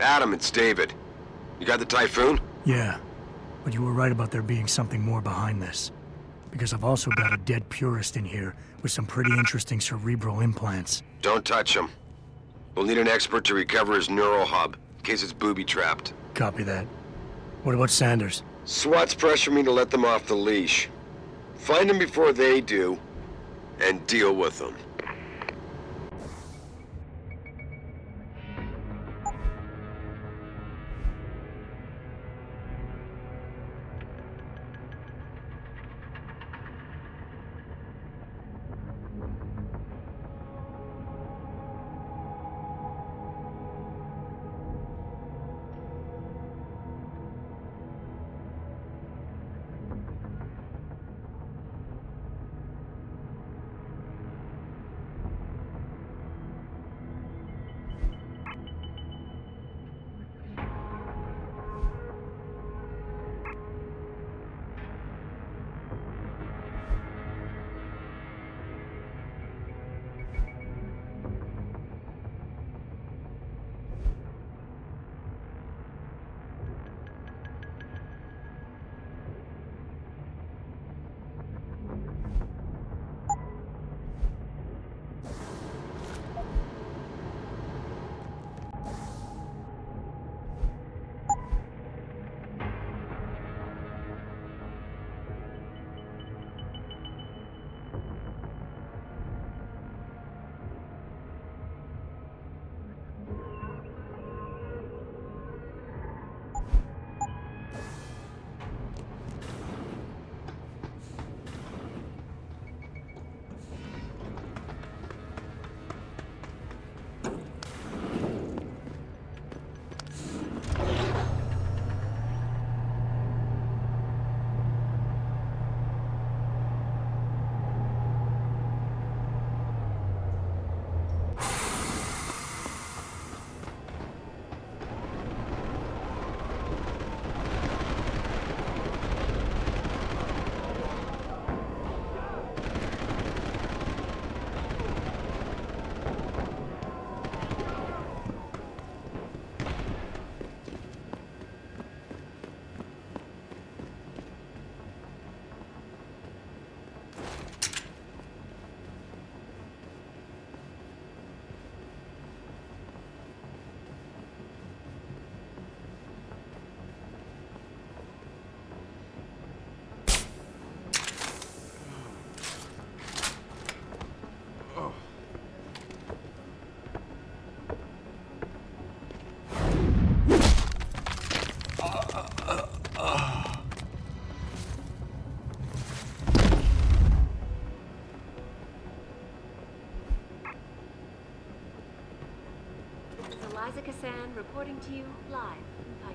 Adam, it's David. You got the Typhoon? Yeah, but you were right about there being something more behind this. Because I've also got a dead purist in here with some pretty interesting cerebral implants. Don't touch him. We'll need an expert to recover his neural hub, in case it's booby-trapped. Copy that. What about Sanders? SWAT's pressure me to let them off the leash. Find them before they do, and deal with them. Cassan reporting to you live from.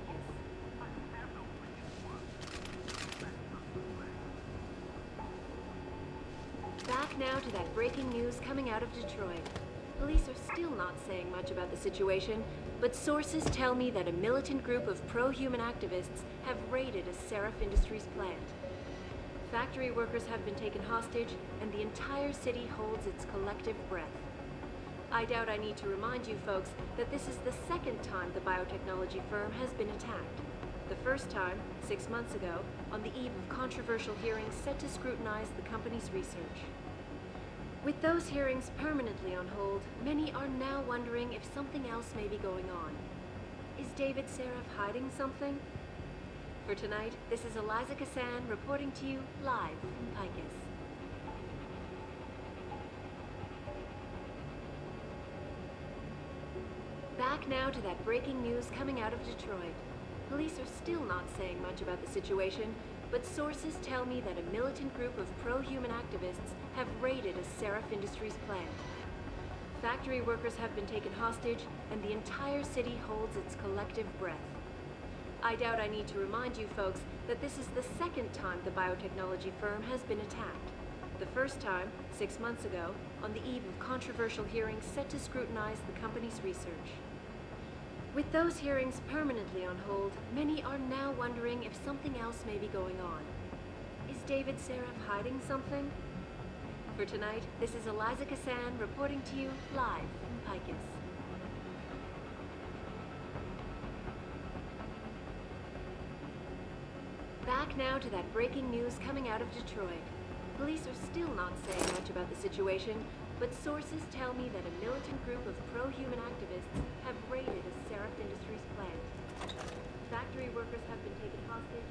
Back now to that breaking news coming out of Detroit. Police are still not saying much about the situation, but sources tell me that a militant group of pro-human activists have raided a Seraph Industries plant. Factory workers have been taken hostage, and the entire city holds its collective breath. I doubt I need to remind you folks that this is the second time the biotechnology firm has been attacked. The first time, six months ago, on the eve of controversial hearings set to scrutinize the company's research. With those hearings permanently on hold, many are now wondering if something else may be going on. Is David Seraph hiding something? For tonight, this is Eliza Cassan reporting to you live from Picus. Back now to that breaking news coming out of Detroit. Police are still not saying much about the situation, but sources tell me that a militant group of pro-human activists have raided a Seraph Industries plant. Factory workers have been taken hostage, and the entire city holds its collective breath. I doubt I need to remind you folks that this is the second time the biotechnology firm has been attacked. The first time, six months ago, on the eve of controversial hearings set to scrutinize the company's research. With those hearings permanently on hold, many are now wondering if something else may be going on. Is David Seraph hiding something? For tonight, this is Eliza Kassan reporting to you live from Pikes. Back now to that breaking news coming out of Detroit. Police are still not saying much about the situation, but sources tell me that a militant group of pro-human activists have raided a Seraph Industries plant. Factory workers have been taken hostage,